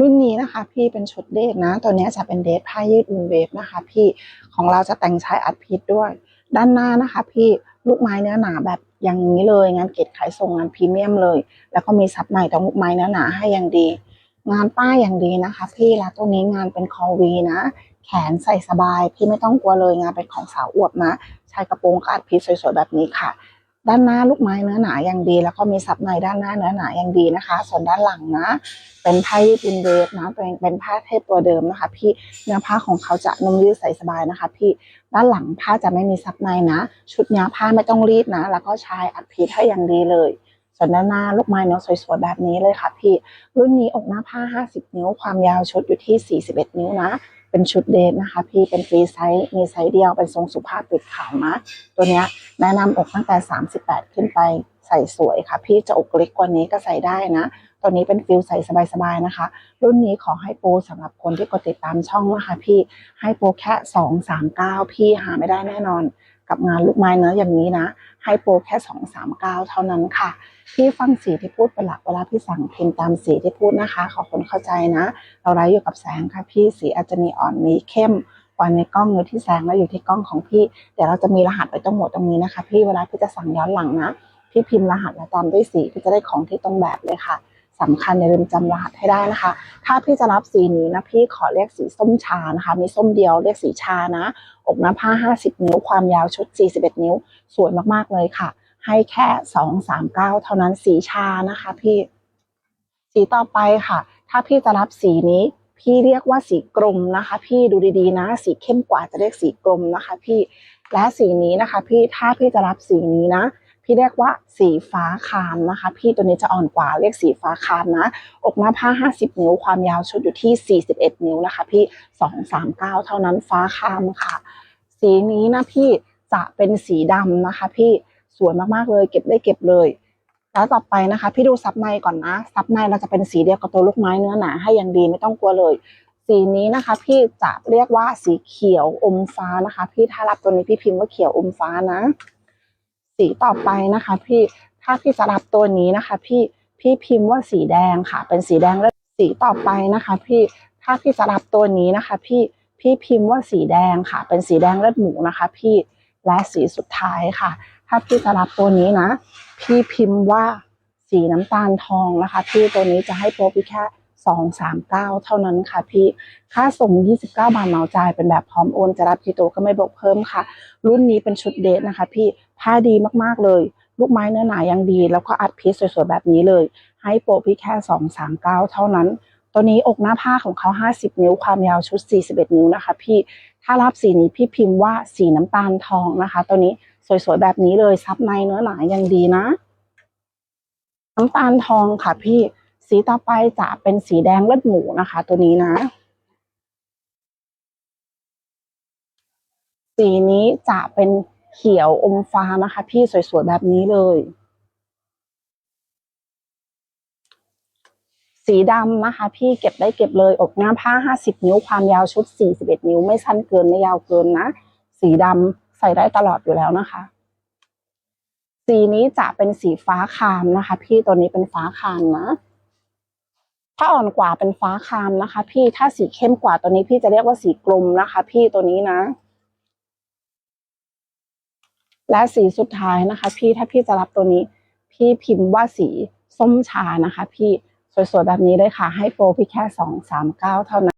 รุ่นนี้นะคะพี่เป็นชุดเดทนะ ตัวนี้จะเป็นเดทผ้ายืดอูนเวฟนะคะ พี่ของเราจะแต่งใช้อัดพิษด้วย ด้านหน้านะคะ พี่ลูกไม้เนื้อหนาแบบอย่างนี้เลย งานเกตขายส่งงานพรีเมียมเลย แล้วก็มีซับในตรงลูกไม้เนื้อหนาให้อย่างดี งานป้ายอย่างดีนะคะ พี่แล้วตัวนี้งานเป็นคอวีนะ แขนใส่สบายพี่ไม่ต้องกลัวเลยงานเป็นของสาวอวบนะชายกระโปรงก็อัดพิษสวยๆแบบนี้ค่ะ ด้านหน้าลูกไม้เนื้อหนาอย่างดี แล้วก็มีซับในด้านหน้าเนื้อหนาอย่างดีนะคะ ส่วนด้านหลังนะ เป็นผ้ายืดอินเวฟนะตัวเองเป็นผ้าเทปตัวเดิมนะคะ พี่เนื้อผ้าของเขาจะนุ่มยืดใส่สบายนะคะ พี่ด้านหลังผ้าจะไม่มีซับในนะ ชุดเนี้ยผ้าไม่ต้องรีดนะ แล้วก็ชายอัดพีทให้อย่างดีเลยส่วนด้านหน้าลูกไม้เนื้อสวยๆแบบนี้เลยค่ะพี่ รุ่นนี้อกหน้าผ้า 50 นิ้ว ความยาวชุดอยู่ที่ 41 นิ้วนะ เป็นชุดเดทนะคะ พี่เป็นฟรีไซส์มีไซส์เดียวเป็นทรงสุภาพปิดขาวนะ ตัวเนี้ยแนะนำอกตั้งแต่ 38 ขึ้นไปใส่สวยค่ะ พี่จะอกเล็กกว่านี้ก็ใส่ได้นะ ตัวนี้เป็นฟิลใส่สบายๆนะคะ รุ่นนี้ขอให้โปรสำหรับคนที่กดติดตามช่องนะคะพี่ให้โปรแค่ 2 3 9 พี่หาไม่ได้แน่นอน กับงานลูกไม้เนื้ออย่างนี้นะให้โปรแค่2 3 9เก้าเท่านั้นค่ะ พี่ฟังสีที่พูดเป็นหลักเวลาพี่สั่งพิมพ์ตามสีที่พูดนะคะ ขอคนเข้าใจนะ เราไร้อยู่กับแสงค่ะพี่สีอาจจะมีอ่อนมีเข้มกว่าในกล้องอยู่ที่แสงแล้วอยู่ที่กล้องของพี่เดี๋ยวเราจะมีรหัสไว้ตรงหมดตรงนี้นะคะ พี่เวลาพี่จะสั่งย้อนหลังนะพี่พิมพ์รหัสและตามด้วยสีพี่จะได้ของที่ตรงแบบเลยค่ะ สำคัญอย่าลืมจำรหัสให้ได้นะคะ ถ้าพี่จะรับสีนี้นะพี่ขอเรียกสีส้มชานะคะ มีส้มเดียวเรียกสีชานะ อกหน้าผ้า 50 นิ้ว ความยาวชุด 41 นิ้ว สวยมากๆเลยค่ะ ให้แค่ 2 3 9 เท่านั้นสีชานะคะพี่ สีต่อไปค่ะ ถ้าพี่จะรับสีนี้ พี่เรียกว่าสีกรมนะคะ พี่ดูดีๆนะ สีเข้มกว่าจะเรียกสีกรมนะคะ พี่ และสีนี้นะคะ พี่ถ้าพี่จะรับสีนี้นะ พี่เรียกว่าสีฟ้าคามนะคะ พี่ตัวนี้จะอ่อนกว่าเรียกสีฟ้าคามนะ อกหน้าผ้า 50 นิ้ว ความยาวชุดอยู่ที่ 41 นิ้วนะคะ พี่ 239 เท่านั้นฟ้าคามค่ะ สีนี้นะพี่จะเป็นสีดำนะคะ พี่สวยมากๆเลย เก็บได้เก็บเลยแล้วต่อไปนะคะ พี่ดูซับในก่อนนะซับในเราจะเป็นสีเดียวกับตัวลูกไม้เนื้อหนาให้อย่างดีไม่ต้องกลัวเลย สีนี้นะคะ พี่จะเรียกว่าสีเขียวอมฟ้านะคะ พี่ถ้ารับตัวนี้พี่พิมพ์ว่าเขียวอมฟ้านะ สีต่อไปนะคะ พี่ถ้าพี่จะรับตัวนี้นะคะ พี่พี่พิมพ์ว่าสีแดงค่ะ เป็นสีแดงแล้วสีต่อไปนะคะ พี่ถ้าพี่จะรับตัวนี้นะคะ พี่พี่พิมพ์ว่าสีแดงค่ะ เป็นสีแดงเลือดหมูนะคะ พี่และสีสุดท้ายค่ะ ถ้าพี่จะรับตัวนี้นะ พี่พิมพ์ว่าสีน้ำตาลทองนะคะ พี่ตัวนี้จะให้โปรพี่แค่ สองสามเก้าเท่านั้นค่ะพี่ ค่าส่ง 29 บาทเหมาจ่ายเป็นแบบพร้อมโอน จะรับกี่ตัวก็ไม่บวกเพิ่มค่ะ รุ่นนี้เป็นชุดเดทนะคะ พี่ผ้าดีมากๆเลย ลูกไม้เนื้อหนายังดี แล้วก็อัดพีซสวยๆแบบนี้เลย ให้โปรพี่แค่สองสามเก้าเท่านั้น ตัวนี้อกหน้าผ้าของเขา 50 นิ้วความยาวชุด 41 นิ้วนะคะ พี่ถ้ารับสีนี้พี่พิมพ์ว่าสีน้ำตาลทองนะคะ ตัวนี้สวยๆแบบนี้เลยซับในเนื้อหนายังดีนะ น้ำตาลทองค่ะพี่ สีต่อไปจะเป็นสีแดงเลือดหมูนะคะ ตัวนี้นะ สีนี้จะเป็นเขียวอมฟ้านะคะ พี่สวยๆแบบนี้เลย สีดำนะคะ พี่เก็บได้เก็บเลยอกหน้าผ้า 50 นิ้วความยาวชุด 41 นิ้ว ไม่สั้นเกินไม่ยาวเกินนะ สีดำใส่ได้ตลอดอยู่แล้วนะคะสีนี้จะเป็นสีฟ้าคามนะคะ พี่ตัวนี้เป็นฟ้าคามนะ ถ้าอ่อนกว่าเป็นฟ้าคามนะคะ พี่ถ้าสีเข้มกว่าตัวนี้พี่จะเรียกว่าสีกลมนะคะ พี่ตัวนี้นะ และสีสุดท้ายนะคะ พี่ถ้าพี่จะรับตัวนี้ พี่พิมพ์ว่าสีส้มชานะคะ พี่สวยๆแบบนี้เลยค่ะ ให้โฟรพี่แค่สองสามเก้าเท่านั้น